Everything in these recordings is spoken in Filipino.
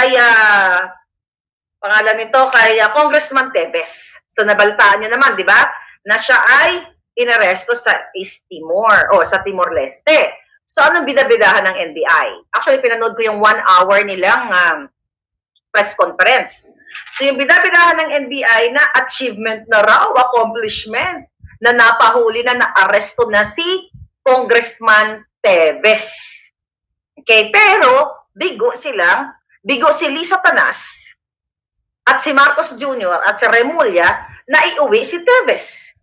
kay ah, pangalan nito kay Congressman Tevez. So nabaltaan niyo naman, di ba? Na siya ay inaresto sa East Timor o sa Timor Leste. So anong bidabidahan ng NBI? Actually, pinanood ko yung one hour nilang um, press conference. So yung bidabidahan ng NBI na achievement na raw, accomplishment, na napahuli na, na-aresto na si Congressman Tevez. Okay, pero bigo silang, bigo si Lisa Tanas at si Marcos Jr. at si Remulla na iuwi si Tevez.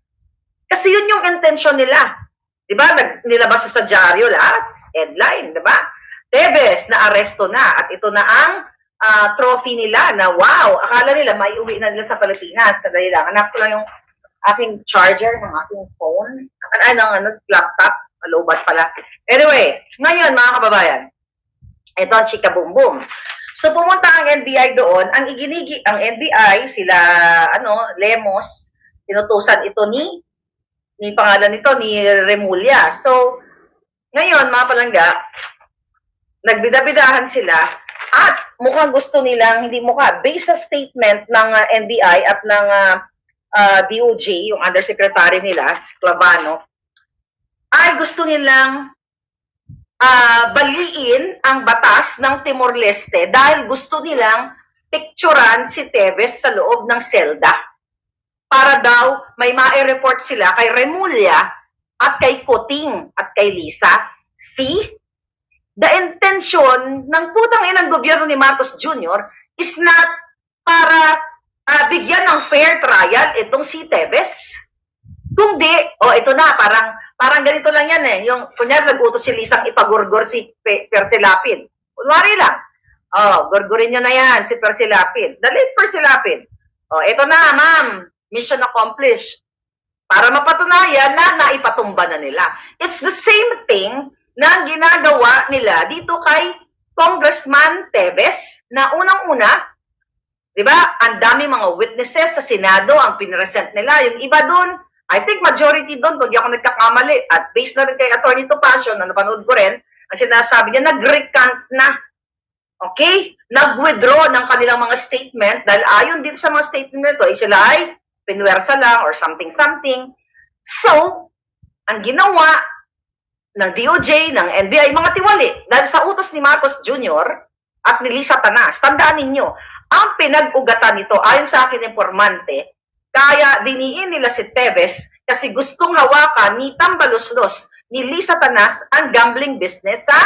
Kasi yun yung intention nila. Di ba? Nilabas sa dyaryo lahat. Headline, di ba? Tevez na aresto na at ito na ang ah, trophy nila na wow, akala nila may uwi na nila sa Pilipinas. Sadali lang, hanap ko lang yung aking charger ng aking phone. Ano, ano, ano laptop. Malubat pala. Anyway, ngayon mga kababayan, ito ang chika boom boom. So pumunta ang NBI doon, ang iginigi ang NBI sila ano Lemos, tinutusan ito ni ni pangalan nito ni Remulla. So ngayon mga palangga, nagbidabidahan sila at mukhang gusto nilang hindi mukha based sa statement ng uh, NBI at ng uh, uh, DOJ, yung undersecretary nila, Clavano, ay gusto nilang ah baliin ang batas ng Timor-Leste dahil gusto nilang picturean si Tevez sa loob ng selda para daw may ma-report sila kay Remulla at kay Kuting at kay Lisa. See? The intention ng putang inang gobyerno ni Marcos Jr. is not para ah, bigyan ng fair trial itong si Tevez. Kundi, oh ito na, parang parang ganito lang yan eh. Yung, kunyari, nag-utos si Lisang ipagurgor si Pe- Persilapid. Kunwari lang. Oh, gurgurin nyo na yan, si Persilapid. Dali, Persilapid. Oh, ito na, ma'am. Mission accomplished. Para mapatunayan na naipatumba na nila. It's the same thing na ginagawa nila dito kay Congressman Tevez na unang-una, di ba, ang dami mga witnesses sa Senado ang pinresent nila. Yung iba doon, I think majority doon, kung ako nagkakamali, at based na rin kay Attorney Topacio, na napanood ko rin, ang sinasabi niya, nag-recant na. Okay? Nag-withdraw ng kanilang mga statement dahil ayon din sa mga statement nito, ay sila ay pinwersa lang or something-something. So, ang ginawa ng DOJ, ng NBI, mga tiwali, dahil sa utos ni Marcos Jr. at ni Lisa Tanas, tandaan ninyo, ang pinag-ugatan nito, ayon sa akin informante, kaya diniin nila si Tevez kasi gustong hawakan ni Tambaluslos ni Lisa Tanas ang gambling business sa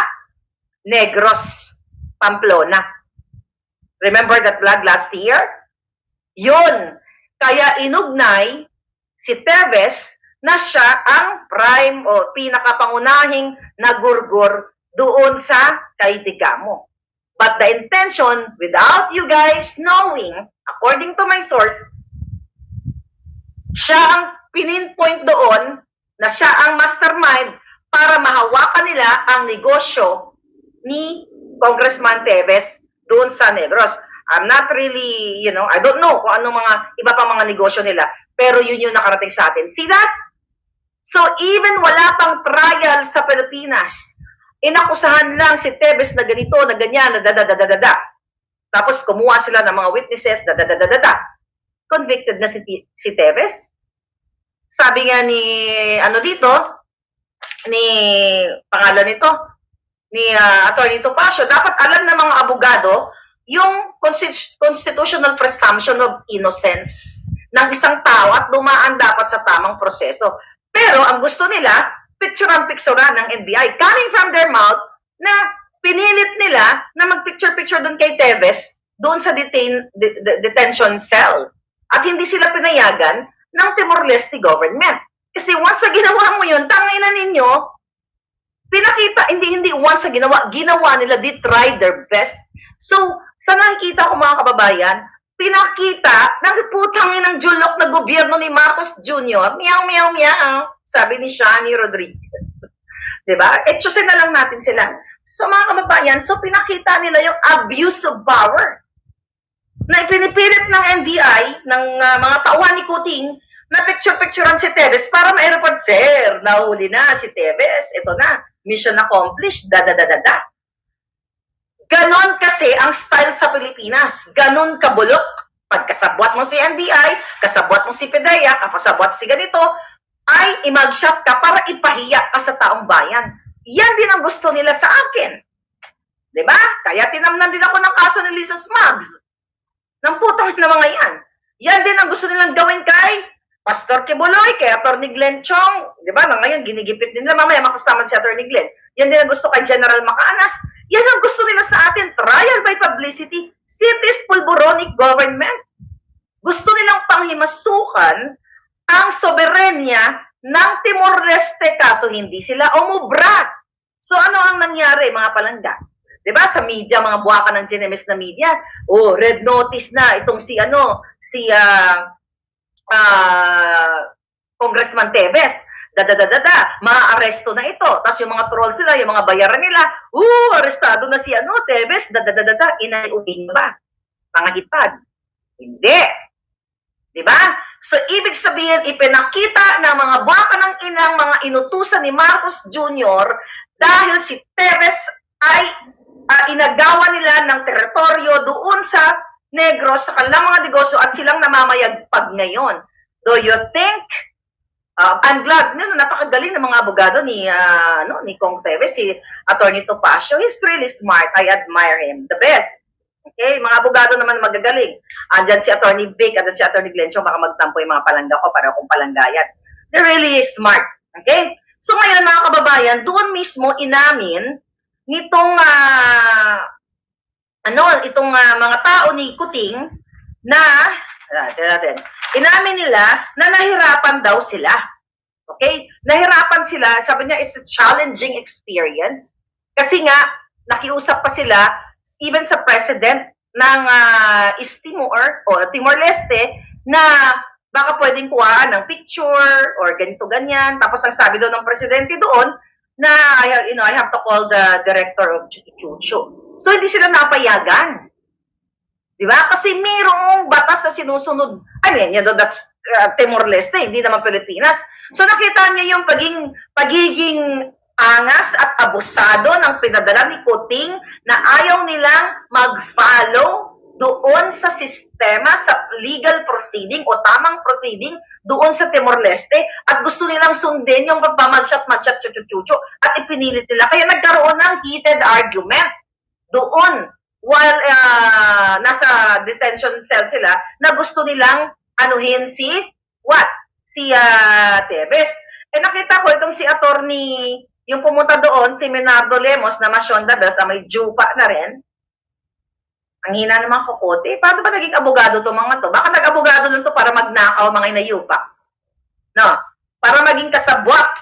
Negros, Pamplona. Remember that vlog last year? Yun. Kaya inugnay si Tevez na siya ang prime o pinakapangunahing nagurgur doon sa Kaitigamo. But the intention, without you guys knowing, according to my source, siya ang pininpoint doon na siya ang mastermind para mahawakan nila ang negosyo ni Congressman Tevez doon sa Negros. I'm not really, you know, I don't know kung ano mga iba pa mga negosyo nila, pero yun yung nakarating sa atin. See that? So even wala pang trial sa Pilipinas, inakusahan lang si Tevez na ganito, na ganyan, na dadadadadada. Tapos kumuha sila ng mga witnesses, dadadadadada. Convicted na si, si Tevez. Sabi nga ni, ano dito, ni, pangalan nito, ni uh, Attorney Topacio, dapat alam ng mga abogado yung consti- constitutional presumption of innocence ng isang tao at dumaan dapat sa tamang proseso. Pero ang gusto nila, picture-an-picturean ng NBI coming from their mouth na pinilit nila na mag-picture-picture doon kay Tevez doon sa detain, de- de- detention cell. At hindi sila pinayagan ng Timor-Leste government. Kasi once na ginawa mo yun, tangay na ninyo, pinakita, hindi, hindi once na ginawa, ginawa nila, they tried their best. So, sa nakikita ko mga kababayan, pinakita ng putangin ng julok na gobyerno ni Marcos Jr. Meow, meow, meow. Sabi ni Shani Rodriguez. ba? Etchosin na lang natin sila. So mga kababayan, so pinakita nila yung abuse of power na ipinipilit ng NBI, ng ah, mga tauhan ni Kuting, na picture-picturean si Tevez para ma-report, sir, nahuli na si Tevez, ito na, mission accomplished, da da da da da. Ganon kasi ang style sa Pilipinas. Ganon kabulok. Pag kasabwat mo si NBI, kasabwat mo si PDEA, kasabwat si ganito, ay imagshot ka para ipahiya ka sa taong bayan. Yan din ang gusto nila sa akin. ba? Kaya tinamnan din ako ng kaso ni Lisa Smugs. Ng putang na mga yan. Yan din ang gusto nilang gawin kay Pastor Kibuloy, kay Atty. Glenn Chong. Di ba? Na ngayon, ginigipit din nila. Mamaya makasama si Atty. Glenn. Yan din ang gusto kay General Macanas. Yan ang gusto nila sa atin. Trial by publicity. Cities pulboronic government. Gusto nilang panghimasukan ang soberenya ng Timor-Leste kaso hindi sila umubra. So ano ang nangyari mga palangga? 'Di ba sa media mga buwakan ng Genemis na media, oh red notice na itong si ano, si ah ah, Congressman Tevez. Dadadadada, maaaresto na ito. Tapos yung mga trolls sila, yung mga bayaran nila, uh, arestado na si ano, Tevez, dadadadada, inayuin ba? Pangahipad. Hindi. Di ba? So, ibig sabihin, ipinakita ng mga baka ng inang mga inutusan ni Marcos Jr. dahil si Teres ay ah, inagawa nila ng teritoryo doon sa Negros sa kanilang mga negosyo at silang namamayagpag ngayon. Do you think Uh, I'm glad, no, napakagaling ng mga abogado ni uh, no, ni Kong Teves, si Attorney Topacio. He's really smart. I admire him. The best. Okay, mga abogado naman magagaling. Andyan si Attorney Vic, andyan si Attorney Glenn Chong, baka magtampo yung mga palangga ko para kung palanggayan. They're really smart. Okay? So ngayon mga kababayan, doon mismo inamin nitong uh, ano, itong uh, mga tao ni Kuting na natin natin. Inamin nila na nahirapan daw sila. Okay? Nahirapan sila. Sabi niya, it's a challenging experience. Kasi nga, nakiusap pa sila, even sa president ng uh, East Timor o Timor-Leste, na baka pwedeng kuhaan ng picture or ganito ganyan. Tapos ang sabi daw ng presidente doon na I have, you know, I have to call the director of Chuchu. So hindi sila napayagan. Di ba? Kasi mayroong batas na sinusunod. I mean, you know, that's uh, Timor-Leste, hindi naman Pilipinas. So nakita niya yung paging, pagiging angas at abusado ng pinadala ni Kuting na ayaw nilang mag-follow doon sa sistema, sa legal proceeding o tamang proceeding doon sa Timor-Leste at gusto nilang sundin yung pagpamagchat-magchat chuchu at ipinilit nila. Kaya nagkaroon ng heated argument doon while uh, nasa detention cell sila na gusto nilang anuhin si what? Si uh, Tevez. Eh nakita ko itong si attorney yung pumunta doon, si Menardo Lemos na Masyonda Bells, ah, may jupa na rin. Ang hina naman kukote. Paano ba naging abogado to mga to? Baka nag-abogado lang to para magnakaw mga inayupa. No? Para maging kasabwat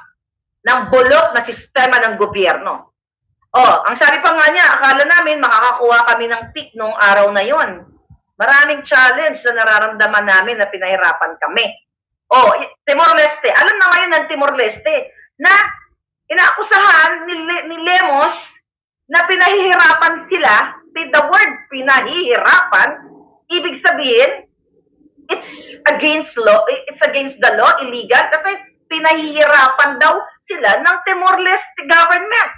ng bulok na sistema ng gobyerno. Oh, ang sabi pa nga niya, akala namin makakakuha kami ng peak nung araw na yon. Maraming challenge na nararamdaman namin na pinahirapan kami. Oh, Timor-Leste. Alam na ngayon ng Timor-Leste na inaakusahan ni, Le ni Lemos na pinahihirapan sila. With the word pinahihirapan, ibig sabihin, it's against law, it's against the law, illegal, kasi pinahihirapan daw sila ng Timor-Leste government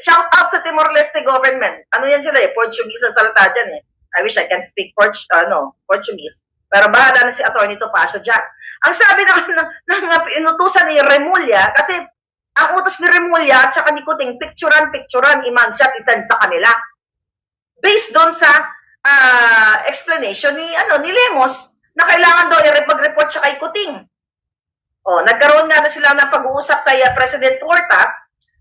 shout out sa Timor-Leste government. Ano yan sila eh, Portuguese na salita dyan eh. I wish I can speak Port ano, Portuguese. Pero bahala na si Atty. Topacio dyan. Ang sabi ng, ng, ng, ng inutusan ni Remulla, kasi ang utos ni Remulla at saka ni Kuting, picturean, picturean, imagshot, isend sa kanila. Based doon sa uh, explanation ni, ano, ni Lemos, na kailangan daw i-report siya kay Kuting. Oh, nagkaroon nga na sila ng pag-uusap kay uh, President Horta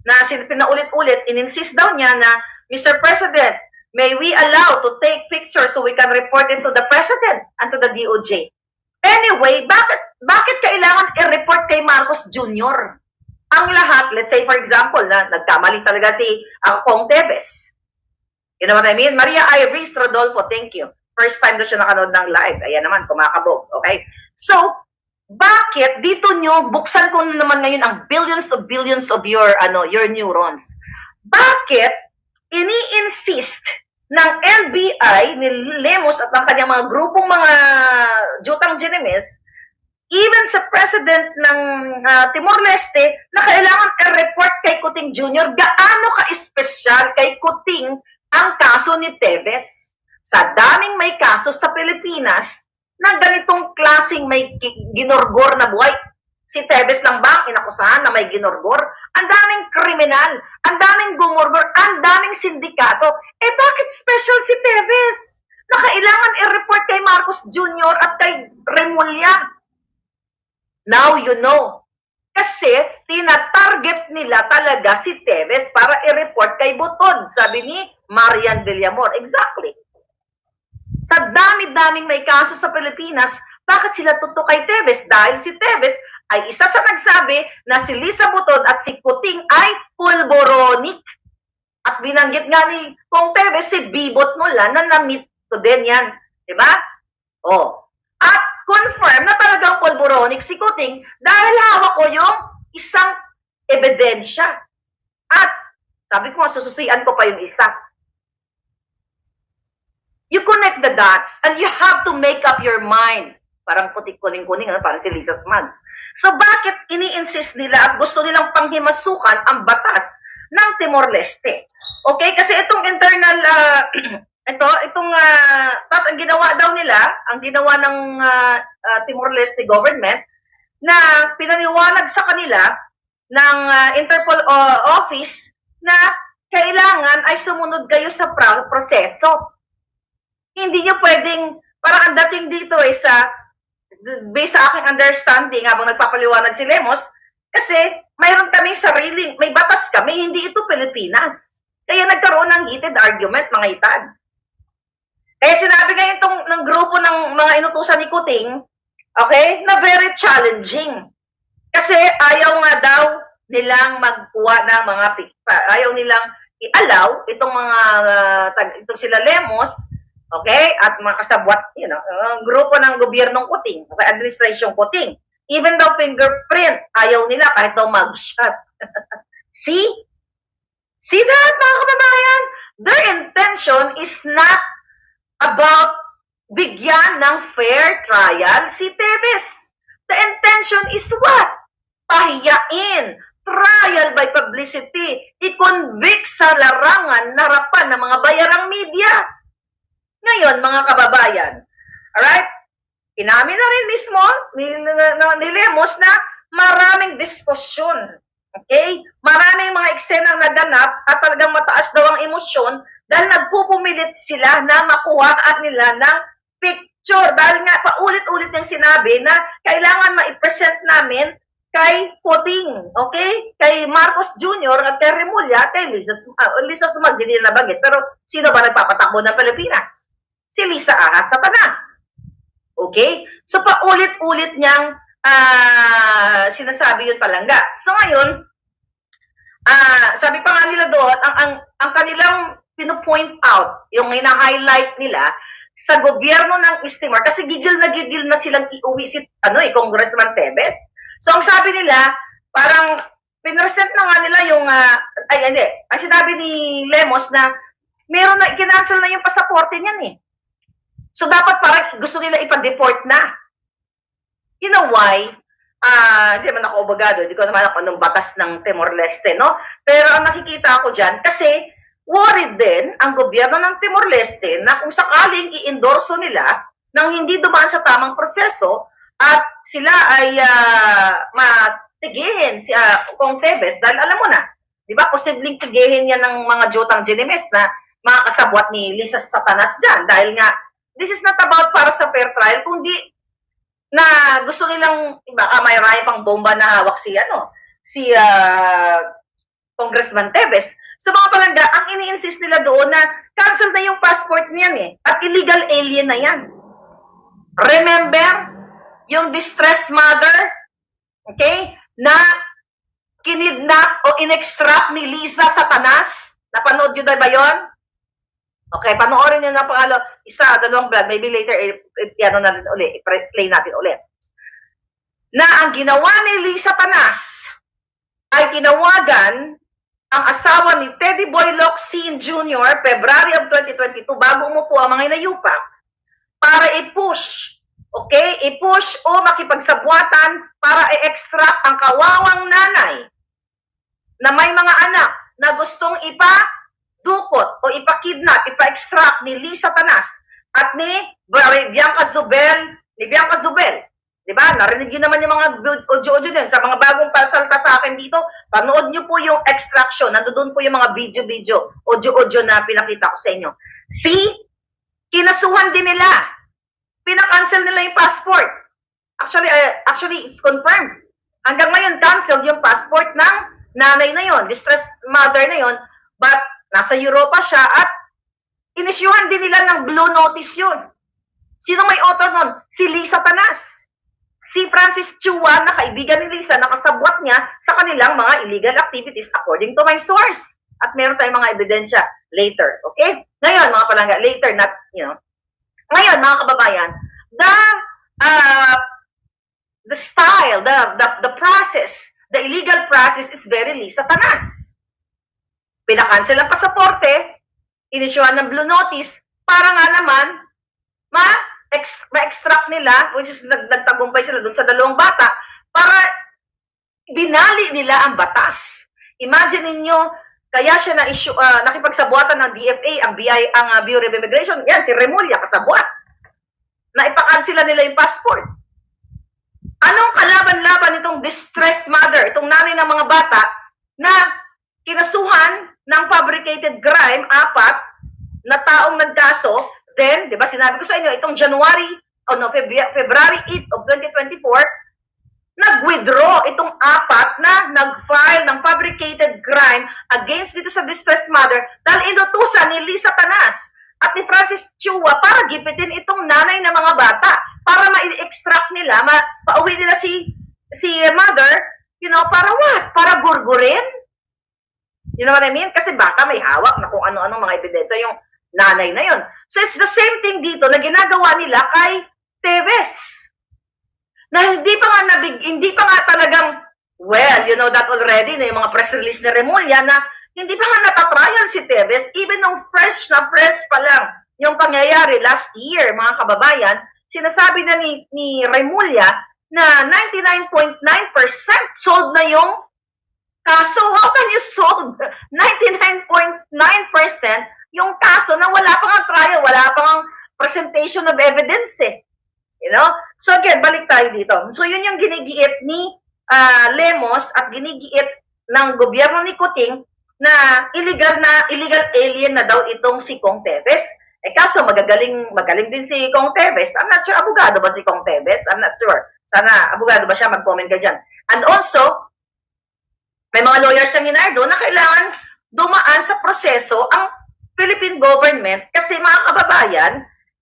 na pinaulit-ulit, in-insist daw niya na, Mr. President, may we allow to take pictures so we can report it to the President and to the DOJ. Anyway, bakit, bakit kailangan i-report kay Marcos Jr.? Ang lahat, let's say for example, na nagkamali talaga si uh, Kong Tevez. You know what I mean? Maria Iris Rodolfo, thank you. First time na siya nakanood ng live. Ayan naman, kumakabog. Okay? So, bakit dito nyo, buksan ko naman ngayon ang billions of billions of your, ano, your neurons. Bakit ini-insist ng NBI, ni Lemos at ng kanyang mga grupong mga jutang Genemes, even sa president ng uh, Timor-Leste, na kailangan i-report kay Kuting Jr., gaano ka-espesyal kay Kuting ang kaso ni Teves. Sa daming may kaso sa Pilipinas na ganitong klasing may ginorgor na buhay. Si Teves lang ba ang inakusahan na may ginorgor? Ang daming kriminal, ang daming gumorgor, ang daming sindikato. Eh bakit special si Teves? Na kailangan i-report kay Marcos Jr. at kay Remulla. Now you know. Kasi tina-target nila talaga si Teves para i-report kay Butod, sabi ni Marian Villamor. Exactly. Sa dami-daming may kaso sa Pilipinas, bakit sila tutok kay Teves? Dahil si Teves ay isa sa nagsabi na si Lisa Butod at si Kuting ay pulboronic. At binanggit nga ni Kong Teves si Bibot mula na na-meet ko din yan. Diba? Oh. At confirm na talagang pulboronic si Kuting dahil hawak ko yung isang ebidensya. At sabi ko nga, sususian ko pa yung isa. You connect the dots and you have to make up your mind. Parang putik kuning-kuning, ano? parang si Lisa Smugs. So bakit ini-insist nila at gusto nilang panghimasukan ang batas ng Timor-Leste? Okay? Kasi itong internal, ah, ito, itong, uh, tapos ang ginawa daw nila, ang ginawa ng ah, ah, Timor-Leste government, na pinaniwanag sa kanila ng ah, Interpol ah, office na kailangan ay sumunod kayo sa proseso hindi nyo pwedeng, parang ang dating dito eh sa, based sa aking understanding habang nagpapaliwanag si Lemos, kasi mayroon kaming sariling, may batas kami, hindi ito Pilipinas. Kaya nagkaroon ng heated argument, mga itad. Kaya sinabi ngayon itong ng grupo ng mga inutusan ni Kuting, okay, na very challenging. Kasi ayaw nga daw nilang magkuha ng mga. Ayaw nilang i-allow itong mga, uh, tag, itong sila Lemos, Okay? At mga kasabwat, you know, uh, grupo ng gobyernong kuting, okay, administrasyong kuting. Even though fingerprint, ayaw nila kahit daw mag-shot. See? See that, mga kababayan? Their intention is not about bigyan ng fair trial si Tevez. The intention is what? Pahiyain, trial by publicity, i-convict sa larangan, narapan ng mga bayarang media. Ngayon, mga kababayan, alright, inamin na rin mismo ni, ni, Lemos na maraming diskusyon. Okay? Maraming mga eksenang naganap at talagang mataas daw ang emosyon dahil nagpupumilit sila na makuha nila ng picture. Dahil nga paulit-ulit yung sinabi na kailangan ma-present namin kay Puting, okay? Kay Marcos Jr. at kay Remulla, kay Lisa, uh, Lisa Sumag, hindi na nabanggit. Pero sino ba nagpapatakbo ng Pilipinas? Si Lisa Ahas Satanas. Okay? So, paulit-ulit niyang uh, sinasabi yun palangga. So, ngayon, uh, sabi pa nga nila doon, ang, ang, ang kanilang pino-point out, yung hina-highlight nila, sa gobyerno ng Istimar, kasi gigil na gigil na silang iuwi si ano, eh, Congressman Tebes. So, ang sabi nila, parang pinresent na nga nila yung, uh, ay, hindi, ang sinabi ni Lemos na meron na, kinancel na yung pasaporte niyan eh. So, dapat parang gusto nila ipa-deport na. You know why? Ah, uh, hindi naman ako abogado, hindi ko naman ako anong batas ng Timor-Leste, no? Pero ang nakikita ko dyan, kasi worried din ang gobyerno ng Timor-Leste na kung sakaling i-endorso nila nang hindi dumaan sa tamang proseso at sila ay uh, matigihin si uh, Kong Tebes dahil alam mo na, di ba, posibleng tigihin yan ng mga Jotang Ginemes na mga kasabwat ni Lisa Satanas dyan dahil nga this is not about para sa fair trial, kundi na gusto nilang, baka may raya pang bomba na hawak si, ano, si uh, Congressman Tevez. So mga palangga, ang ini-insist nila doon na cancel na yung passport niyan eh. At illegal alien na yan. Remember, yung distressed mother, okay, na kinidnap o inextract ni Lisa Satanas. Napanood nyo na ba yon? Okay, panoorin nyo na pangalo, isa, dalawang vlog, maybe later, i-ano natin ulit, i-play natin ulit. Na ang ginawa ni Lisa Tanas ay tinawagan ang asawa ni Teddy Boy Locsin Jr. February of 2022 bago umupo ang mga inayupak para i-push, okay, i-push o makipagsabwatan para i-extract ang kawawang nanay na may mga anak na gustong ipa idukot o ipakidnap, ipa-extract ni Lisa Tanas at ni Bianca Zubel, ni Bianca Zubel. Di ba? Narinig yun naman yung mga audio-audio din. Sa mga bagong pasalta sa akin dito, panood nyo po yung extraction. Nandoon po yung mga video-video, audio-audio na pinakita ko sa inyo. See? Kinasuhan din nila. Pinakancel nila yung passport. Actually, uh, actually, it's confirmed. Hanggang ngayon, canceled yung passport ng nanay na yon, distressed mother na yon, but nasa Europa siya at inisyuhan din nila ng blue notice yun. Sino may author nun? Si Lisa Tanas. Si Francis Chua na kaibigan ni Lisa, nakasabwat niya sa kanilang mga illegal activities according to my source. At meron tayong mga ebidensya later. Okay? Ngayon, mga palangga, later, not, you know. Ngayon, mga kababayan, the, uh, the style, the, the, the process, the illegal process is very Lisa Tanas. Pinakancel ang pasaporte, inisyuhan ng blue notice, para nga naman, ma ex- ma-extract nila, which is nag nagtagumpay sila dun sa dalawang bata, para binali nila ang batas. Imagine ninyo, kaya siya na issue uh, nakipagsabuatan ng DFA ang BI ang uh, Bureau of Immigration. Yan si Remulla kasabwat. Na ipakansila nila yung passport. Anong kalaban-laban itong distressed mother, itong nanay ng mga bata na kinasuhan ng fabricated crime, apat na taong nagkaso, then, di ba sinabi ko sa inyo, itong January, oh no, February 8 of 2024, nag-withdraw itong apat na nag-file ng fabricated crime against dito sa distressed mother dahil inutusan ni Lisa Tanas at ni Francis Chua para gipitin itong nanay ng mga bata para ma-extract nila, ma pauwi nila si si mother, you know, para what? Para gurgurin? You know what I mean? Kasi baka may hawak na kung ano-ano mga ebidensya yung nanay na yon. So it's the same thing dito na ginagawa nila kay Teves. Na hindi pa nga nabig, hindi pa nga talagang, well, you know that already, na yung mga press release ni Remulla na hindi pa nga natatrial si Teves, even nung fresh na fresh pa lang yung pangyayari last year, mga kababayan, sinasabi na ni, ni Remulla na 99.9% sold na yung kaso. How can you sold 99.9% yung kaso na wala pang ang trial, wala pang ang presentation of evidence eh. You know? So again, balik tayo dito. So yun yung ginigiit ni uh, Lemos at ginigiit ng gobyerno ni Kuting na illegal na illegal alien na daw itong si Kong Teves. Eh kaso magagaling magaling din si Kong Teves. I'm not sure abogado ba si Kong Teves? I'm not sure. Sana abogado ba siya mag-comment ka diyan. And also may mga lawyers sa Minardo na kailangan dumaan sa proseso ang Philippine government kasi mga kababayan,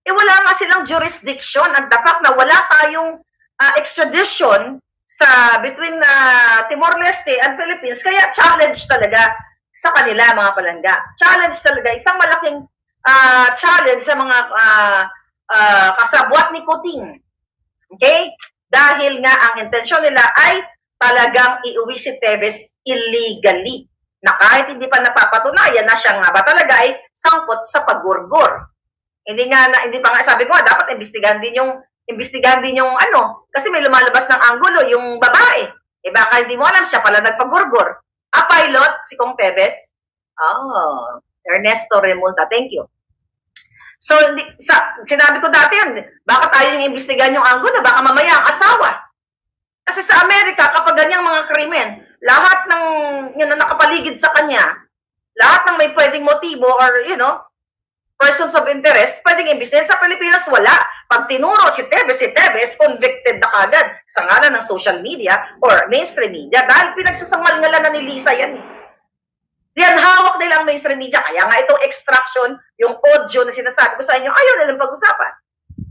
eh wala nga silang jurisdiction the fact na wala tayong uh, extradition sa between uh, Timor-Leste and Philippines, kaya challenge talaga sa kanila mga palangga. Challenge talaga, isang malaking uh, challenge sa mga uh, uh, kasabwat ni Kuting. Okay? Dahil nga ang intensyon nila ay talagang iuwi si Tevez illegally na kahit hindi pa napapatunayan na siya nga ba talaga ay sangkot sa pagurgur. Hindi nga na, hindi pa nga sabi ko dapat imbestigahan din yung imbestigahan din yung ano kasi may lumalabas ng anggulo yung babae. Eh baka hindi mo alam siya pala nagpagurgur. A pilot si Kong Tevez. Oh, Ernesto Remulta, thank you. So, sa, sinabi ko dati yan, baka tayo yung imbestigahan yung anggulo, baka mamaya ang asawa. Kasi sa Amerika, kapag ganyang mga krimen, lahat ng yun, na nakapaligid sa kanya, lahat ng may pwedeng motibo or, you know, persons of interest, pwedeng imbisihin. Sa Pilipinas, wala. Pag tinuro si Tevez, si Tevez, convicted na kagad sa ngalan ng social media or mainstream media dahil pinagsasamalngalan na ni Lisa yan. Yan, hawak nila ang mainstream media. Kaya nga itong extraction, yung audio na sinasabi ko sa inyo, ayaw nilang pag-usapan.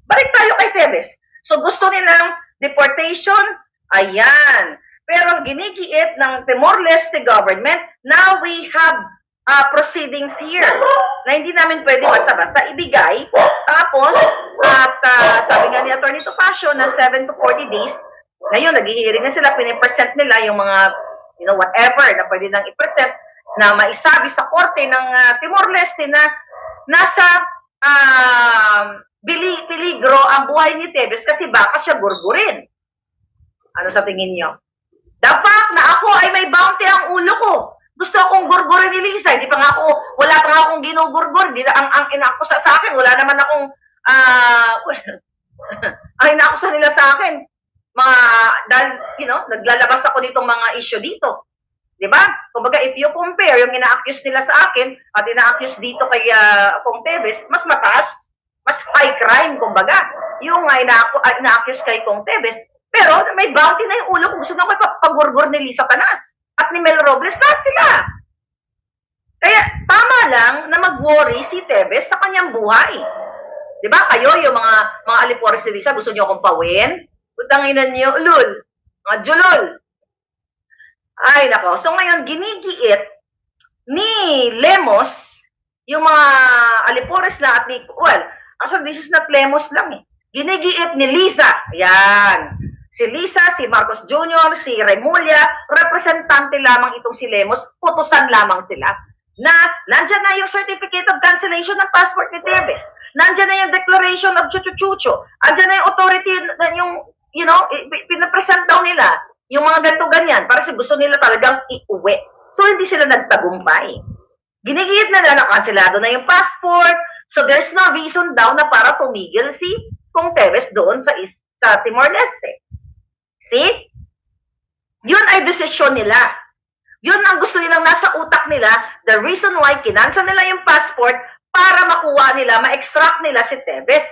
Balik tayo kay Tevez. So gusto nilang deportation, ayan. Pero ang ginigiit ng Timor-Leste government, now we have uh, proceedings here na hindi namin pwede basta-basta ibigay. Tapos, at uh, sabi nga ni Atty. Topacio na 7 to 40 days, ngayon, naghihiring na sila, pinipresent nila yung mga, you know, whatever na pwede nang i-present na maisabi sa korte ng uh, Timor-Leste na nasa uh, bili, peligro ang buhay ni Tevez kasi baka siya gurgurin. Ano sa tingin niyo? The fact na ako ay may bounty ang ulo ko gusto akong gurgurin ni Lisa. Hindi pa nga ako, wala pa nga akong ginugurgur. Di, ang, ang inakusa sa akin, wala naman akong, ah, ang inakusa nila sa akin, mga, dahil, you know, naglalabas ako nitong mga issue dito. Di ba? Kumbaga, if you compare yung ina-accuse nila sa akin at ina-accuse dito kay uh, Kong Tevez, mas mataas, mas high crime, kumbaga. Yung uh, ina- uh, ina-accuse kay Kong Tevez. Pero may bounty na yung ulo ko. Gusto na ko ipagurgur ni Lisa Canas at ni Mel Robles. Lahat sila. Kaya tama lang na mag-worry si Tevez sa kanyang buhay. Di ba? Kayo, yung mga mga alipores ni Lisa, gusto niyo akong pawin? Utanginan niyo, ulul. Mga julol. Ay, nako. So ngayon, ginigiit ni Lemos yung mga alipores na at ni, well, actually, this is not Lemos lang eh. Ginigiit ni Lisa. Yan. Si Lisa, si Marcos Jr., si Remulla, representante lamang itong si Lemos, utusan lamang sila na nandyan na yung certificate of cancellation ng passport ni Tevez. Nandyan na yung declaration of chuchuchucho. Andyan na yung authority, na yung, you know, pinapresent daw nila yung mga ganito ganyan para si gusto nila talagang iuwi. So, hindi sila nagtagumpay. Ginigit na na kanselado na yung passport. So, there's no reason daw na para tumigil si Kung Tevez doon sa, sa Timor-Leste. See? Yun ay desisyon nila. Yun ang gusto nilang nasa utak nila, the reason why kinansa nila yung passport para makuha nila, ma-extract nila si Tevez.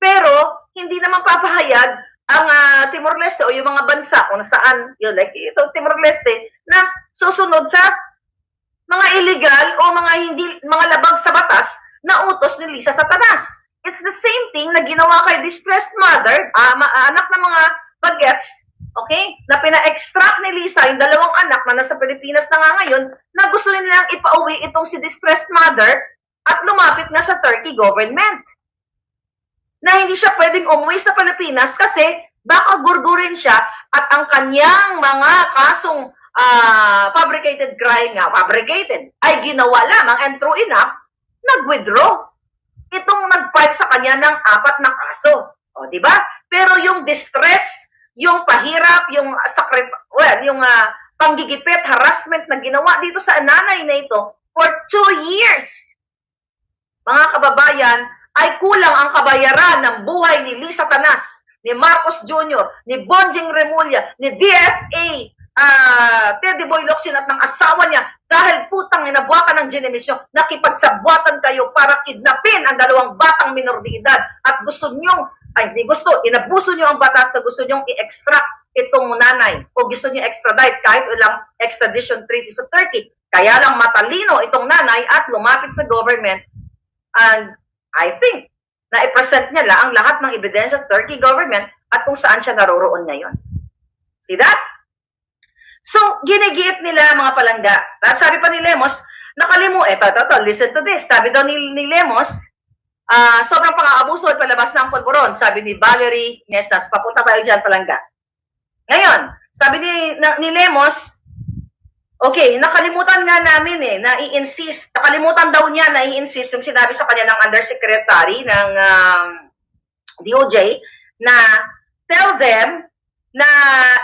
Pero, hindi naman papahayag ang uh, Timor-Leste o yung mga bansa kung saan, yun, like ito, Timor-Leste, na susunod sa mga illegal o mga hindi, mga labag sa batas na utos ni Lisa Satanas. It's the same thing na ginawa kay distressed mother, uh, anak ng mga bagets, okay, na pina-extract ni Lisa yung dalawang anak na nasa Pilipinas na nga ngayon, na gusto nilang ipauwi itong si distressed mother at lumapit na sa Turkey government na hindi siya pwedeng umuwi sa Pilipinas kasi baka gurgurin siya at ang kanyang mga kasong uh, fabricated crime nga, fabricated, ay ginawa lamang and true enough, nag-withdraw. Itong nag-file sa kanya ng apat na kaso. O, di ba? Pero yung distress, yung pahirap, yung sakrit, well, yung uh, panggigipit, harassment na ginawa dito sa nanay na ito for two years. Mga kababayan, ay kulang ang kabayaran ng buhay ni Lisa Tanas, ni Marcos Jr., ni Bonjing Remulla, ni DFA, uh, Teddy Boy Locsin at ng asawa niya dahil putang inabuakan ng Genemisyon, nakipagsabwatan kayo para kidnapin ang dalawang batang minor de edad at gusto niyong, ay hindi gusto, inabuso niyo ang batas na gusto niyong i-extract itong nanay o gusto niyo extradite kahit walang extradition treaty sa Turkey. Kaya lang matalino itong nanay at lumapit sa government and I think na i-present niya lang ang lahat ng ebidensya sa Turkey government at kung saan siya naroroon ngayon. See that? So, ginigiit nila mga palangga. At sabi pa ni Lemos, nakalimu, eto, eto, eto, listen to this. Sabi daw ni, ni Lemos, uh, sobrang pang-aabuso at palabas ng pagburon. Sabi ni Valerie Nesas, papunta tayo dyan palangga. Ngayon, sabi ni, na, ni Lemos, Okay, nakalimutan nga namin eh, na i-insist, nakalimutan daw niya na i-insist yung sinabi sa kanya ng undersecretary ng um, DOJ na tell them na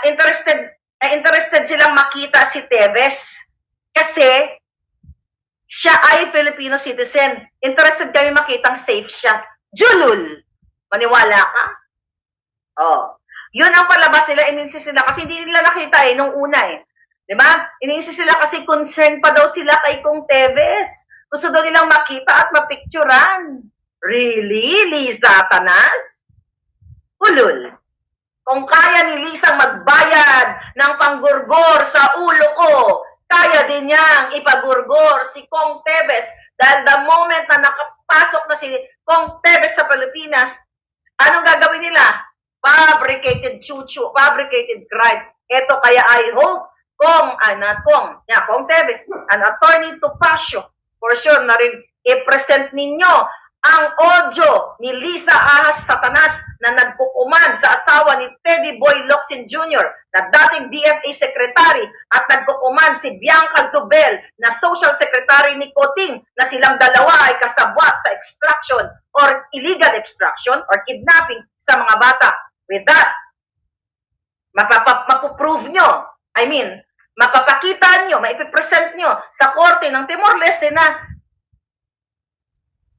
interested uh, interested silang makita si Tevez kasi siya ay Filipino citizen. Interested kami makitang safe siya. Julul! Maniwala ka? Oh. Yun ang palabas nila, ininsist nila kasi hindi nila nakita eh nung una eh. 'Di ba? Iniisip sila kasi concerned pa daw sila kay Kung Teves. Gusto daw nilang makita at mapicturan. Really, Lisa Tanas? Ulul. Kung kaya ni Lisa magbayad ng panggurgor sa ulo ko, kaya din niyang ipagurgor si Kong Tebes dahil the moment na nakapasok na si Kong Tebes sa Pilipinas, anong gagawin nila? Fabricated chuchu, fabricated crime. Ito kaya I hope kung, ah, not kung, yeah, kung Tevez, an attorney to Pasio, for sure na rin i-present ninyo ang audio ni Lisa Ahas Satanas na nagkukuman sa asawa ni Teddy Boy Locsin Jr. na dating DFA Secretary at nagkukuman si Bianca Zubel na Social Secretary ni Coting na silang dalawa ay kasabwat sa extraction or illegal extraction or kidnapping sa mga bata. With that, mapapap mapuprove nyo, I mean, mapapakita nyo, maipipresent nyo sa korte ng Timor-Leste na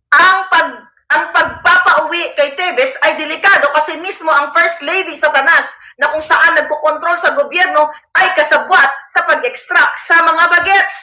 ang pag ang pagpapauwi kay Tevez ay delikado kasi mismo ang First Lady sa Tanas na kung saan nagkokontrol sa gobyerno ay kasabwat sa pag-extract sa mga bagets.